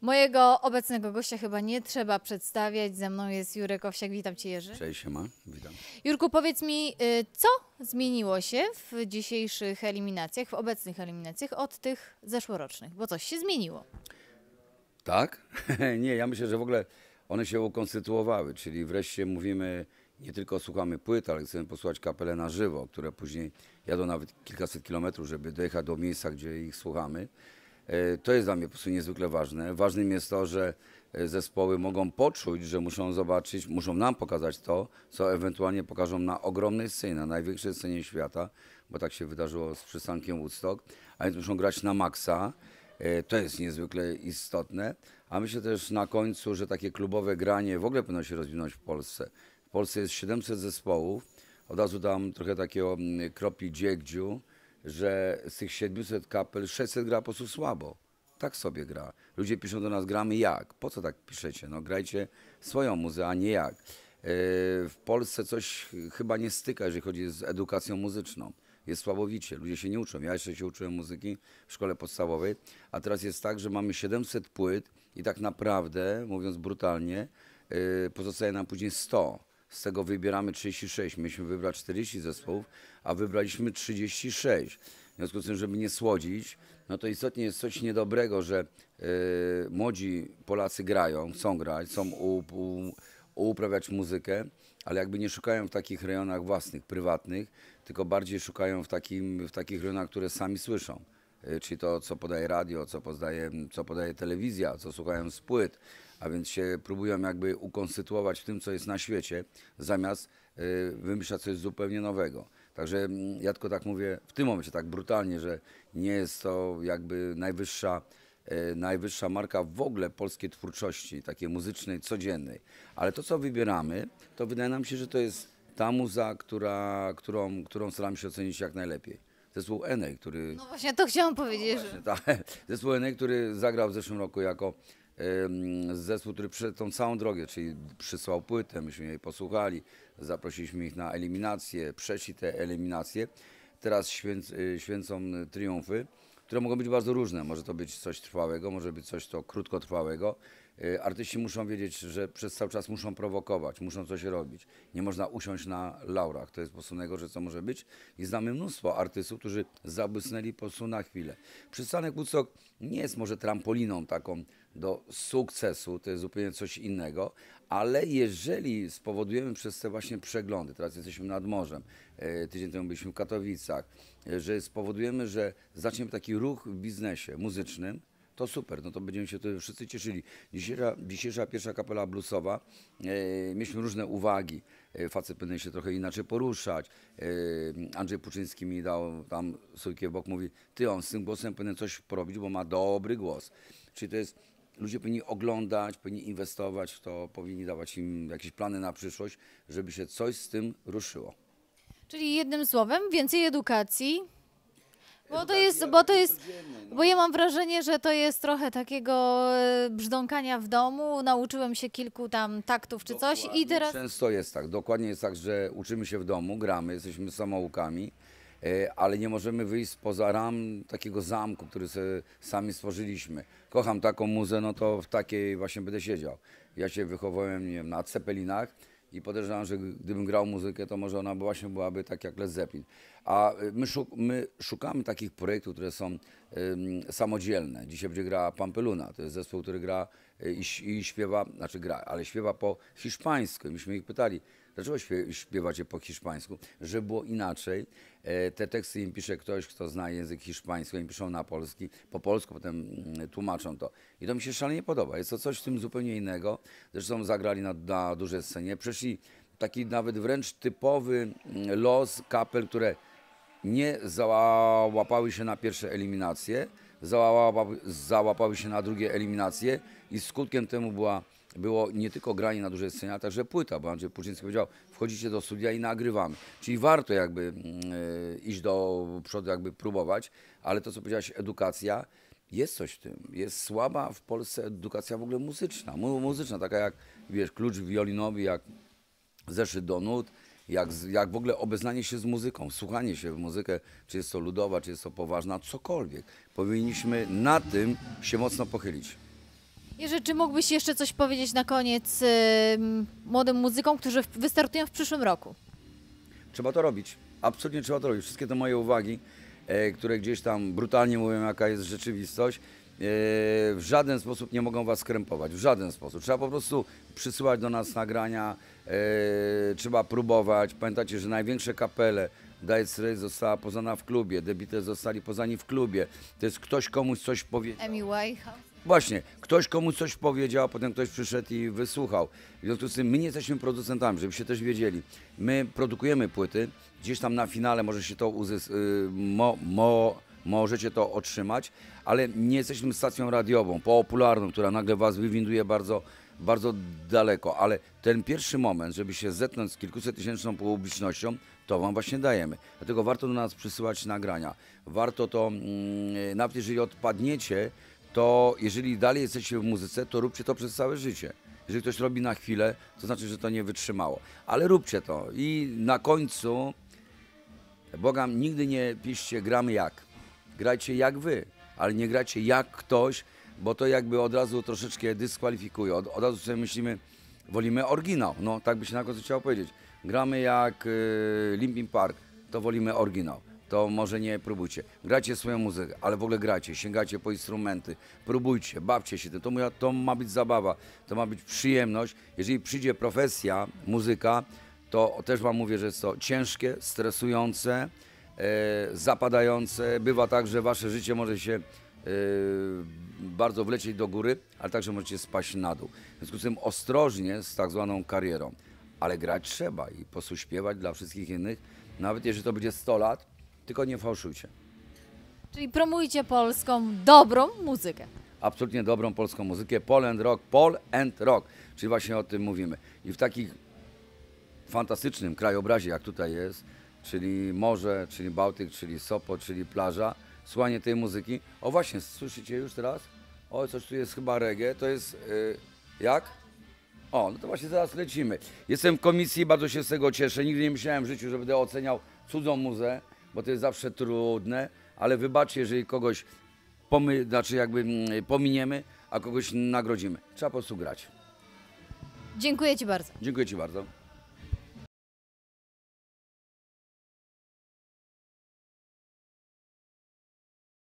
Mojego obecnego gościa chyba nie trzeba przedstawiać. Ze mną jest Jurek Owsiak. Witam Cię, Jerzy. Cześć, siema, witam. Jurku, powiedz mi, y, co zmieniło się w dzisiejszych eliminacjach, w obecnych eliminacjach od tych zeszłorocznych? Bo coś się zmieniło. Tak? nie, ja myślę, że w ogóle one się ukonstytuowały, czyli wreszcie mówimy, nie tylko słuchamy płyt, ale chcemy posłuchać kapelę na żywo, które później jadą nawet kilkaset kilometrów, żeby dojechać do miejsca, gdzie ich słuchamy. E, To jest dla mnie po prostu niezwykle ważne. Ważnym jest to, że e, zespoły mogą poczuć, że muszą zobaczyć, muszą nam pokazać to, co ewentualnie pokażą na ogromnej scenie, na największej scenie świata, bo tak się wydarzyło z przystankiem Woodstock, a więc muszą grać na maksa. E, To jest niezwykle istotne, a myślę też na końcu, że takie klubowe granie w ogóle powinno się rozwinąć w Polsce. W Polsce jest 700 zespołów, od razu dam trochę takiego mm, kropli dziegdziu, że z tych 700 kapel 600 gra po prostu słabo. Tak sobie gra. Ludzie piszą do nas, gramy jak? Po co tak piszecie? No grajcie swoją muzę, a nie jak. E, W Polsce coś chyba nie styka, jeżeli chodzi z edukacją muzyczną. Jest słabowicie, ludzie się nie uczą. Ja jeszcze się uczyłem muzyki w szkole podstawowej, a teraz jest tak, że mamy 700 płyt i tak naprawdę, mówiąc brutalnie, e, pozostaje nam później 100. Z tego wybieramy 36. Mieliśmy wybrać 40 zespołów, a wybraliśmy 36. W związku z tym, żeby nie słodzić, no to istotnie jest coś niedobrego, że e, młodzi Polacy grają, chcą grać, chcą u, u, uprawiać muzykę, ale jakby nie szukają w takich rejonach własnych, prywatnych, tylko bardziej szukają w, takim, w takich rejonach, które sami słyszą. E, Czyli to, co podaje radio, co podaje, co podaje telewizja, co słuchają z płyt, a więc się próbują jakby ukonstytuować w tym, co jest na świecie, zamiast e, wymyślać coś zupełnie nowego. Także mm, ja tylko tak mówię w tym momencie tak brutalnie, że nie jest to jakby najwyższa, e, najwyższa marka w ogóle polskiej twórczości, takiej muzycznej, codziennej. Ale to, co wybieramy, to wydaje nam się, że to jest ta muza, która, którą, którą staramy się ocenić jak najlepiej. Zespół Enej, który No właśnie, to chciałam powiedzieć, że... tak, zespół Enej, który zagrał w zeszłym roku jako zespół, który przeszedł tą całą drogę, czyli przysłał płytę, myśmy jej posłuchali, zaprosiliśmy ich na eliminację, przeszli te eliminacje. Teraz święc, y, święcą triumfy, które mogą być bardzo różne. Może to być coś trwałego, może być coś to krótkotrwałego. Y, Artyści muszą wiedzieć, że przez cały czas muszą prowokować, muszą coś robić. Nie można usiąść na laurach. To jest po prostu najgorsze, co może być. I znamy mnóstwo artystów, którzy zabłysnęli po prostu na chwilę. Przystanek Woodstock nie jest może trampoliną taką do sukcesu, to jest zupełnie coś innego, ale jeżeli spowodujemy przez te właśnie przeglądy, teraz jesteśmy nad morzem, e, tydzień temu byliśmy w Katowicach, e, że spowodujemy, że zaczniemy taki ruch w biznesie muzycznym, to super, no to będziemy się wtedy wszyscy cieszyli. Dzisiejsza, dzisiejsza pierwsza kapela bluesowa, e, mieliśmy różne uwagi. E, facet powinien się trochę inaczej poruszać. E, Andrzej Puczyński mi dał tam sójkę w bok, mówi, ty on z tym głosem powinien coś porobić, bo ma dobry głos. Czyli to jest, ludzie powinni oglądać, powinni inwestować w to, powinni dawać im jakieś plany na przyszłość, żeby się coś z tym ruszyło. Czyli jednym słowem, więcej edukacji. Bo to jest, bo to jest, bo ja mam wrażenie, że to jest trochę takiego e, brzdąkania w domu. Nauczyłem się kilku tam taktów czy coś i teraz... Często jest tak, dokładnie jest tak, że uczymy się w domu, gramy, jesteśmy samoukami, e, ale nie możemy wyjść spoza ram takiego zamku, który sobie sami stworzyliśmy. Kocham taką muzę, no to w takiej właśnie będę siedział. Ja się wychowałem nie wiem, na Cepelinach i podejrzewam, że gdybym grał muzykę, to może ona właśnie byłaby tak jak Led Zeppelin. A y, my, szuk my szukamy takich projektów, które są ym, samodzielne. Dzisiaj będzie grała Pampeluna, to jest zespół, który gra y, i, i śpiewa, znaczy gra, ale śpiewa po hiszpańsku. Myśmy ich pytali, dlaczego śpie, śpiewacie po hiszpańsku? Że było inaczej. E, te teksty im pisze ktoś, kto zna język hiszpański, oni piszą na polski, po polsku, potem mm, tłumaczą to. I to mi się szalenie podoba. Jest to coś w tym zupełnie innego. Zresztą zagrali na, na dużej scenie. Przeszli taki nawet wręcz typowy mm, los kapel, które nie załapały się na pierwsze eliminacje, załapały, załapały się na drugie eliminacje i skutkiem temu była, było nie tylko granie na dużej scenie, ale także płyta, bo Andrzej Puczyński powiedział, wchodzicie do studia i nagrywamy. Czyli warto jakby e, iść do przodu, jakby próbować, ale to, co powiedziałaś, edukacja, jest coś w tym. Jest słaba w Polsce edukacja w ogóle muzyczna. Mu- Muzyczna, taka jak, wiesz, klucz wiolinowy, jak zeszyt do nut, jak, jak w ogóle obeznanie się z muzyką, słuchanie się w muzykę, czy jest to ludowa, czy jest to poważna, cokolwiek. Powinniśmy na tym się mocno pochylić. Jerzy, czy mógłbyś jeszcze coś powiedzieć na koniec ym, młodym muzykom, którzy wystartują w przyszłym roku? Trzeba to robić. Absolutnie trzeba to robić. Wszystkie te moje uwagi, e, które gdzieś tam brutalnie mówią, jaka jest rzeczywistość, e, w żaden sposób nie mogą was skrępować. W żaden sposób. Trzeba po prostu przysyłać do nas nagrania, e, trzeba próbować. Pamiętacie, że największe kapele, Dire Straits została poznana w klubie, The Beatles zostali poznani w klubie. To jest ktoś komuś coś powiedział. Amy Winehouse. Właśnie, ktoś komuś coś powiedział, a potem ktoś przyszedł i wysłuchał. W związku z tym my nie jesteśmy producentami, żebyście też wiedzieli. My produkujemy płyty, gdzieś tam na finale może się to uzys- y, mo, mo, możecie to otrzymać, ale nie jesteśmy stacją radiową, popularną, która nagle was wywinduje bardzo, bardzo daleko. Ale ten pierwszy moment, żeby się zetknąć z kilkusettysięczną publicznością, to wam właśnie dajemy. Dlatego warto do nas przysyłać nagrania. Warto to, mm, nawet jeżeli odpadniecie, to jeżeli dalej jesteście w muzyce, to róbcie to przez całe życie. Jeżeli ktoś robi na chwilę, to znaczy, że to nie wytrzymało. Ale róbcie to i na końcu, bogam, nigdy nie piszcie gramy jak. Grajcie jak wy, ale nie grajcie jak ktoś, bo to jakby od razu troszeczkę dyskwalifikuje. Od, od razu sobie myślimy, wolimy oryginał. No tak by się na końcu chciało powiedzieć. Gramy jak y, Limpin Park, to wolimy oryginał. To może nie próbujcie. Grajcie swoją muzykę, ale w ogóle grajcie, sięgajcie po instrumenty, próbujcie, bawcie się tym. To, to ma być zabawa, to ma być przyjemność. Jeżeli przyjdzie profesja, muzyka, to też Wam mówię, że jest to ciężkie, stresujące, e, zapadające. Bywa tak, że Wasze życie może się e, bardzo wlecieć do góry, ale także możecie spaść na dół. W związku z tym ostrożnie z tak zwaną karierą. Ale grać trzeba i po prostu śpiewać dla wszystkich innych, nawet jeżeli to będzie 100 lat, tylko nie fałszujcie. Czyli promujcie polską, dobrą muzykę. Absolutnie dobrą polską muzykę, Pol and Rock, Pol and Rock, czyli właśnie o tym mówimy. I w takich fantastycznym krajobrazie, jak tutaj jest, czyli morze, czyli Bałtyk, czyli Sopot, czyli plaża, słuchanie tej muzyki. O właśnie, słyszycie już teraz? O, coś tu jest chyba reggae, to jest, y, jak? O, no to właśnie zaraz lecimy. Jestem w komisji, bardzo się z tego cieszę. Nigdy nie myślałem w życiu, że będę oceniał cudzą muzę, bo to jest zawsze trudne, ale wybaczcie, jeżeli kogoś pomy, znaczy jakby mm, pominiemy, a kogoś nagrodzimy. Trzeba po prostu grać. Dziękuję Ci bardzo. Dziękuję Ci bardzo.